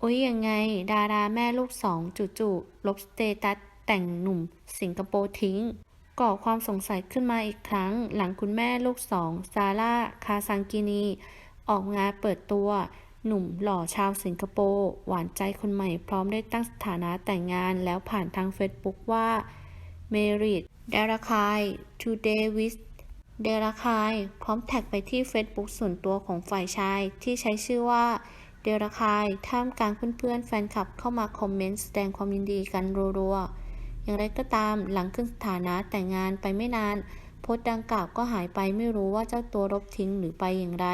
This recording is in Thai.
โอ๊ยยังไง ดาราแม่ลูกสองจู่ๆลบสเตตัสแต่งหนุ่มสิงคโปร์ทิ้ง ก่อความสงสัยขึ้นมาอีกครั้ง หลังคุณแม่ลูกสองซาร่า คาซังกินี ออกงานเปิดตัว หนุ่มหล่อชาวสิงคโปร์หวานใจคนใหม่พร้อมได้ตั้งสถานะแต่งงานแล้วผ่านทางเฟซบุ๊กว่าเมริดเดรคาย today with เดรคาย พร้อมแท็กไปที่เฟซบุ๊กส่วนตัวของฝ่ายชายที่ใช้ชื่อว่า เดรคายท่ามกลางเพื่อนๆ แฟนคลับเข้ามาคอมเมนต์แสดงความยินดีกันรัวๆ อย่างไรก็ตามหลังขึ้นสถานะแต่งงานไปไม่นานโพสต์ดังกล่าวก็หายไปไม่รู้ว่าเจ้าตัวลบทิ้งหรือไปอย่างไร